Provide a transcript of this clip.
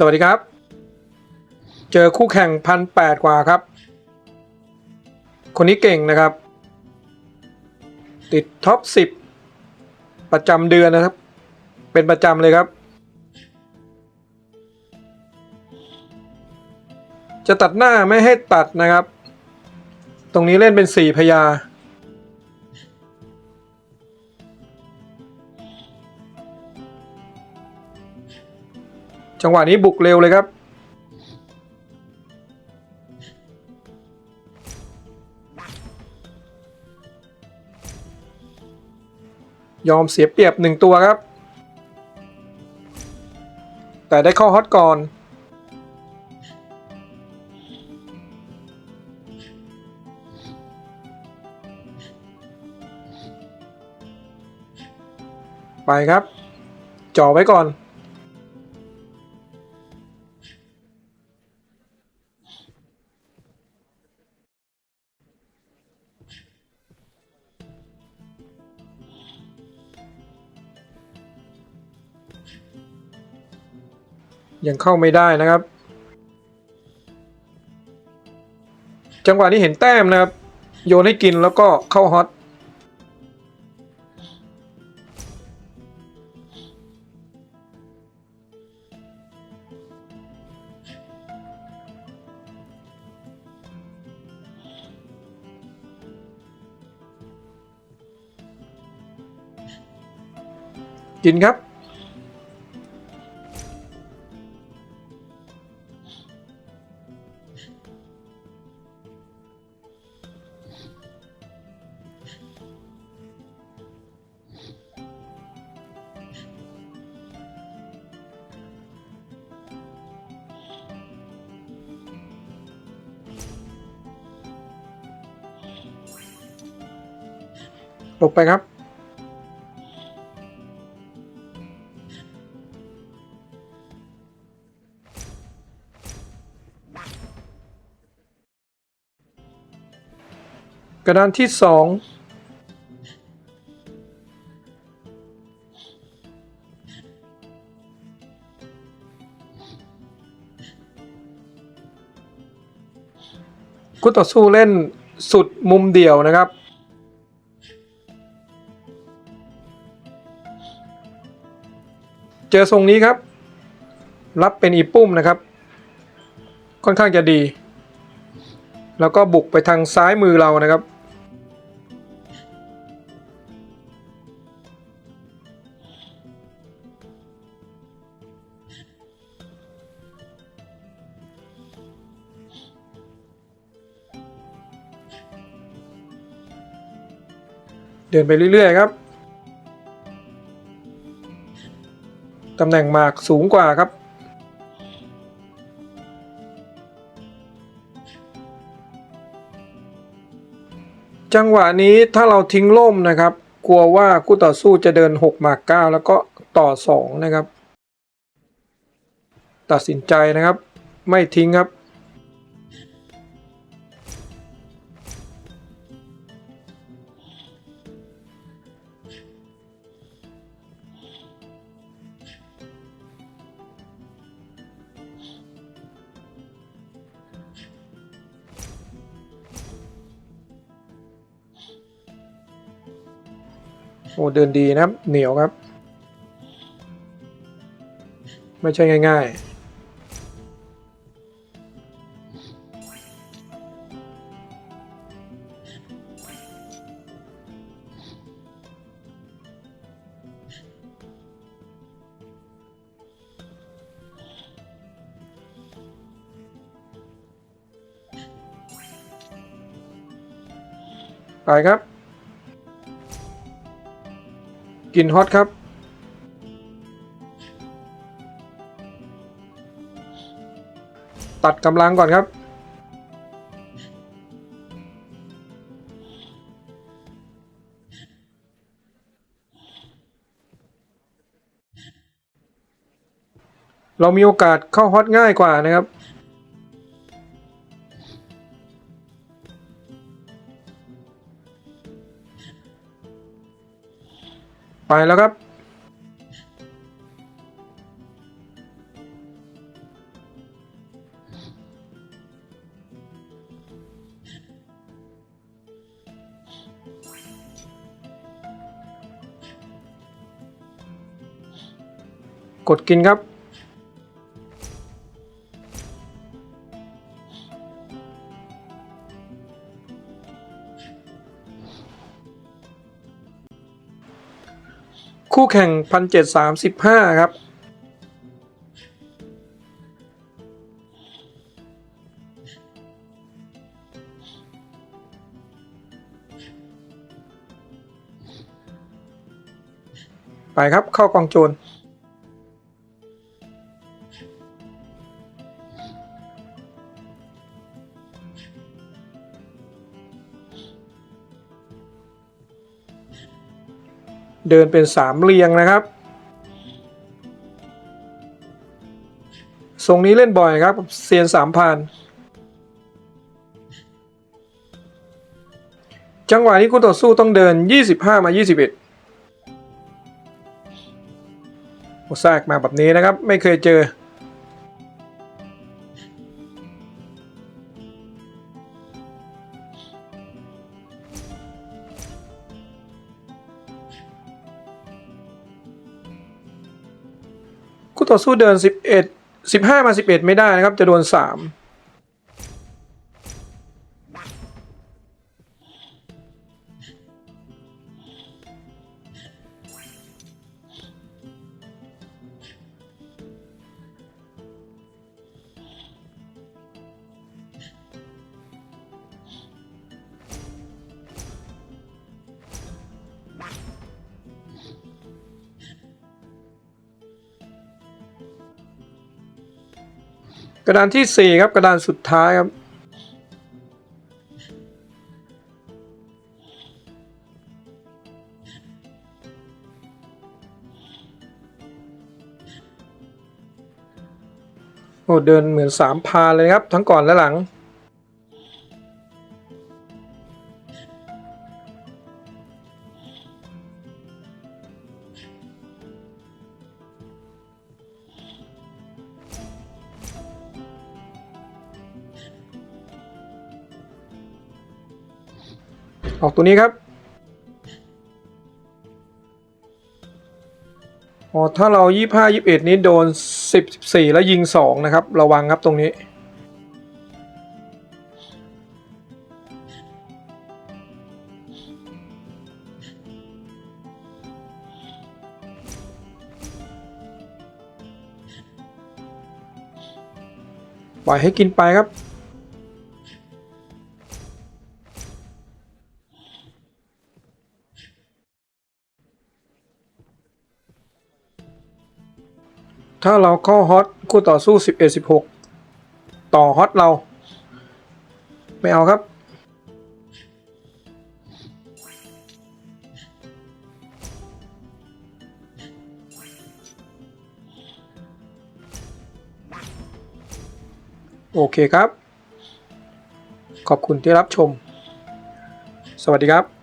สวัสดีครับ เจอคู่แข่งพันแปดกว่าครับ คนนี้เก่งนะครับ ติดท็อปสิบประจำเดือนนะครับ เป็นประจำเลยครับ จะตัดหน้าไม่ให้ตัดนะครับ ตรงนี้เล่นเป็นสี่พยา จังหวะนี้บุกเร็วเลยครับ ยอมเสียเปรียบหนึ่งตัวครับ แต่ได้เข้าฮอตก่อน ไปครับจ่อไว้ก่อน ยังเข้าไม่ได้นะครับ จังหวะนี้เห็นแต้มนะครับ โยนให้กินแล้วก็เข้าฮอตกินครับ ลงไปครับ กระดานที่สองคู่ต่อสู้เล่นสุดมุมเดี่ยวนะครับ เจอทรงนี้ครับ รับเป็นอีปุ้มนะครับ ค่อนข้างจะดี แล้วก็บุกไปทางซ้ายมือเรานะครับ เดินไปเรื่อยๆครับ ตำแหน่งหมากสูงกว่าครับ จังหวะนี้ถ้าเราทิ้งล่มนะครับ กลัวว่าคู่ต่อสู้จะเดิน 6 หมาก 9 แล้วก็ต่อ 2 นะครับ ตัดสินใจนะครับ ไม่ทิ้งครับ โอ้เดินดีนะครับ เหนียวครับ ไม่ใช่ง่าย ๆไปครับ กินฮอตครับ ตัดกำลังก่อนครับ เรามีโอกาสเข้าฮอตง่ายกว่านะครับ ไปแล้วครับ กดกินครับ คู่แข่งพันเจ็ดสามสิบห้าครับ ไปครับเข้ากองโจร เดินเป็นสามเรียงนะครับ ทรงนี้เล่นบ่อยครับเซียนสามพันจังหวะนี้คู่ต่อสู้ต้องเดิน 25 มา 21โอซากมาแบบนี้นะครับ ไม่เคยเจอ ต่อสู้เดิน11 15มา11ไม่ได้นะครับ จะโดน3 กระดานที่ 4 ครับกระดานสุดท้ายครับ โอ้เดินเหมือนสามพาเลยครับ ทั้งก่อนและหลัง ออกตัวนี้ครับอ๋อถ้าเรา 25 21 นี้โดน 10 14 แล้วยิง 2 นะครับ ระวังครับตรงนี้ ปล่อยให้กินไปครับ ถ้าเราเข้าฮอตคู่ต่อสู้11 16ต่อฮอตเรา ไม่เอาครับ โอเคครับ ขอบคุณที่รับชม สวัสดีครับ